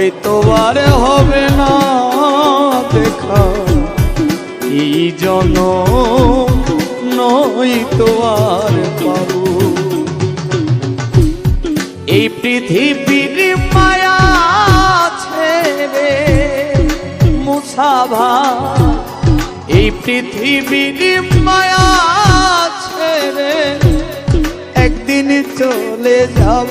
হয়তো আর হবে না দেখা। এই জন নয় তো আর পাবো। এই পৃথিবীর মায়া ছেড়ে মুসাভা এই পৃথিবীর মায়া ছেড়ে একদিন চলে যাব।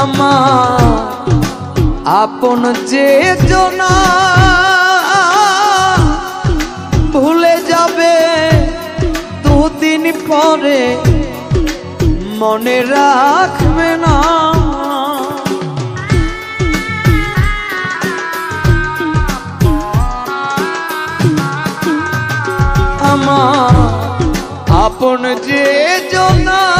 আমার আপন যে জনা ভুলে যাবে দুদিন পরে, মনে রাখবে না। আমার আপন যে জনা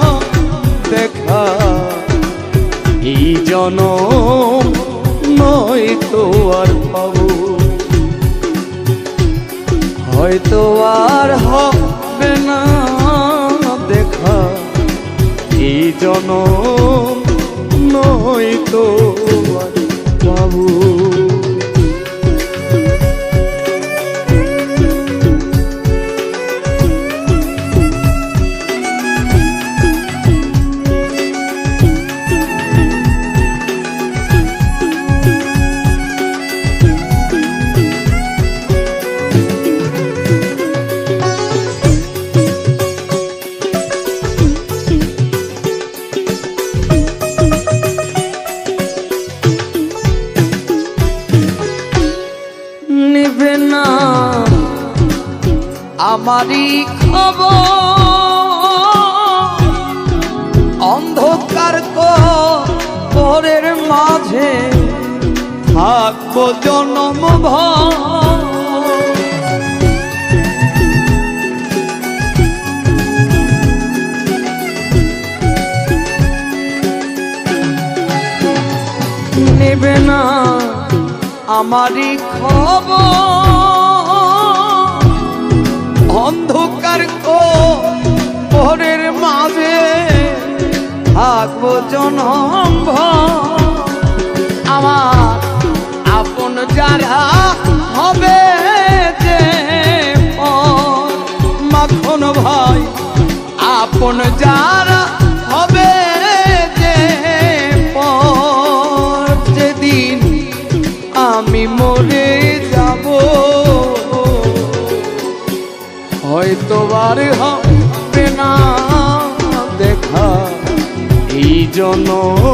নয় তো আর পাব। হয়তো আর হবে না দেখা। এই জন আমারই খবর। অন্ধকার পরের মাঝে থাকব জনম নেবে না আমারই খবর। অন্ধকার পরের মাঝে থাকব জনম্ভ আমার আপন যারা হবে যে মাখন ভাই আপন যা জনম